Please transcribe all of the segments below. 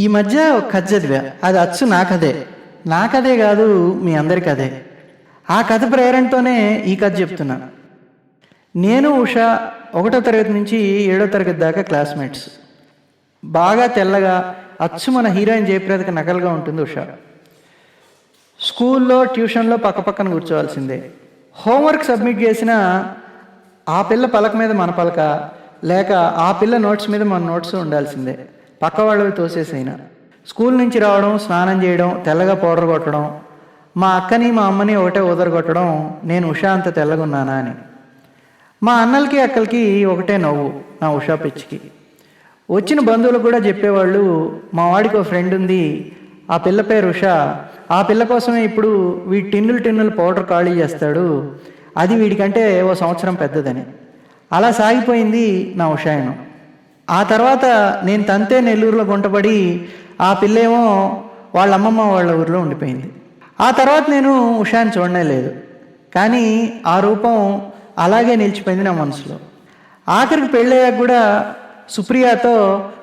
ఈ మధ్య ఒక కథ చదివా. అది అచ్చు నా కథే. నా కథే కాదు మీ అందరి కథే. ఆ కథ ప్రేరణతోనే ఈ కథ చెప్తున్నాను నేను ఉష ఒకటో తరగతి నుంచి ఏడో తరగతి దాకా క్లాస్మేట్స్. బాగా తెల్లగా అచ్చు మన హీరోయిన్ జయప్రదకి నకలుగా ఉంటుంది ఉష. స్కూల్లో ట్యూషన్లో పక్కపక్కన కూర్చోవాల్సిందే. హోంవర్క్ సబ్మిట్ చేసిన ఆ పిల్ల పలక మీద మన పలక లేక ఆ పిల్ల నోట్స్ మీద మన నోట్స్ ఉండాల్సిందే. పక్క వాళ్ళవి తోసేసైనా. స్కూల్ నుంచి రావడం స్నానం చేయడం తెల్లగా పౌడర్ కొట్టడం మా అక్కని మా అమ్మని ఒకటే కొట్టడం నేను ఉషా అంత తెల్లగున్నానా అని. మా అన్నలకి అక్కలకి ఒకటే నవ్వు నా ఉషా పిచ్చికి. వచ్చిన బంధువులు కూడా చెప్పేవాళ్ళు మా వాడికి ఒక ఫ్రెండ్ ఉంది ఆ పిల్ల పేరు ఉషా. ఆ పిల్ల కోసమే ఇప్పుడు వీడి టిన్నులు టిన్నులు పౌడర్ ఖాళీ చేస్తాడు అది వీడికంటే ఓ సంవత్సరం పెద్దదని. అలా సాగిపోయింది నా ఉషాయనం. ఆ తర్వాత నేను తంతే నెల్లూరులో గుంటపడి ఆ పిల్లేమో వాళ్ళ అమ్మమ్మ వాళ్ళ ఊరిలో ఉండిపోయింది. ఆ తర్వాత నేను ఉషాని చూడనే లేదు కానీ ఆ రూపం అలాగే నిలిచిపోయింది నా మనసులో. ఆఖరికి పెళ్ళయ్యాక కూడా సుప్రియాతో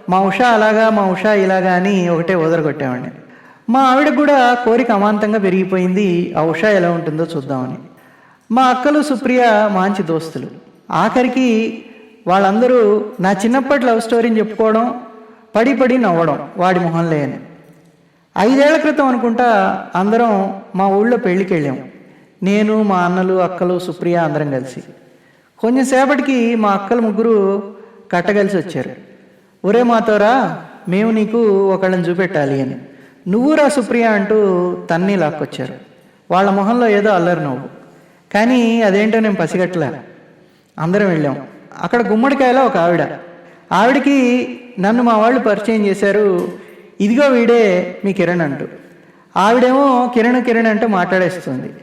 మా ఉషా అలాగా మా ఉషా ఇలాగా అని ఒకటే వదలగొట్టామండి మా ఆవిడ కూడా కోరిక అమాంతంగా పెరిగిపోయింది ఆ ఉషా ఎలా ఉంటుందో చూద్దామని. మా అక్కలు సుప్రియ మంచి దోస్తులు. ఆఖరికి వాళ్ళందరూ నా చిన్నప్పటి లవ్ స్టోరీని చెప్పుకోవడం పడి పడి నవ్వడం వాడి మొహంలే అని. ఐదేళ్ళ క్రితం అనుకుంటా అందరం మా ఊళ్ళో పెళ్ళికి వెళ్ళాము నేను మా అన్నలు అక్కలు సుప్రియ అందరం కలిసి. కొంచెం సేపటికి మా అక్కలు ముగ్గురు కట్టగలిసి వచ్చారు. ఒరే మాతోరా మేము నీకు ఒకళ్ళని చూపెట్టాలి అని. నువ్వురా సుప్రియ అంటూ తన్ని లాక్కొచ్చారు. వాళ్ళ మొహంలో ఏదో అల్లరి నవ్వు. కానీ అదేంటో నేను పసిగట్టలే అందరం వెళ్ళాం. అక్కడ గుమ్మడికాయలో ఒక ఆవిడ. ఆవిడకి నన్ను మా వాళ్ళు పరిచయం చేశారు. ఇదిగో వీడే మీ కిరణ్ అంటూ. ఆవిడేమో కిరణ్ కిరణ్ అంటూ మాట్లాడేస్తుంది.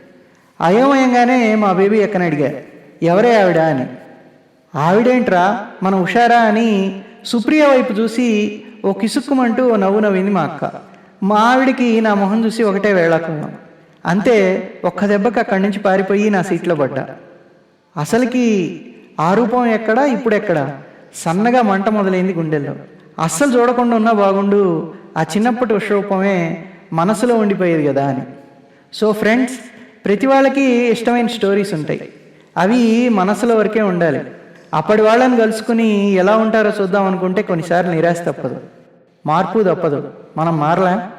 అయోమయంగానే మా బేబీ ఎక్కని అడిగా ఎవరే ఆవిడ? అని. ఆవిడేంట్రా? మన హుషారా? అని సుప్రియ వైపు చూసి ఓ కిసుక్కుమంటూ ఓ నవ్వు నవ్వింది మా అక్క. మా ఆవిడికి నా మొహం చూసి ఒకటే వేళాకున్నాం అంతే ఒక్క దెబ్బకి అక్కడి నుంచి పారిపోయి నా సీట్లో పడ్డా. అసలుకి ఆ రూపం ఎక్కడా? ఇప్పుడు ఎక్కడా? సన్నగా మంట మొదలైంది గుండెల్లో. అస్సలు చూడకుండా ఉన్నా బాగుండు. ఆ చిన్నప్పటి ఉషరూపమే మనసులో ఉండిపోయేది కదా అని. సో ఫ్రెండ్స్ ప్రతి వాళ్ళకి ఇష్టమైన స్టోరీస్ ఉంటాయి. అవి మనసులో వరకే ఉండాలి. అప్పటి వాళ్ళని కలుసుకుని ఎలా ఉంటారో చూద్దాం అనుకుంటే కొన్నిసార్లు నిరాశ తప్పదు. మార్పు తప్పదు. మనం మారలా?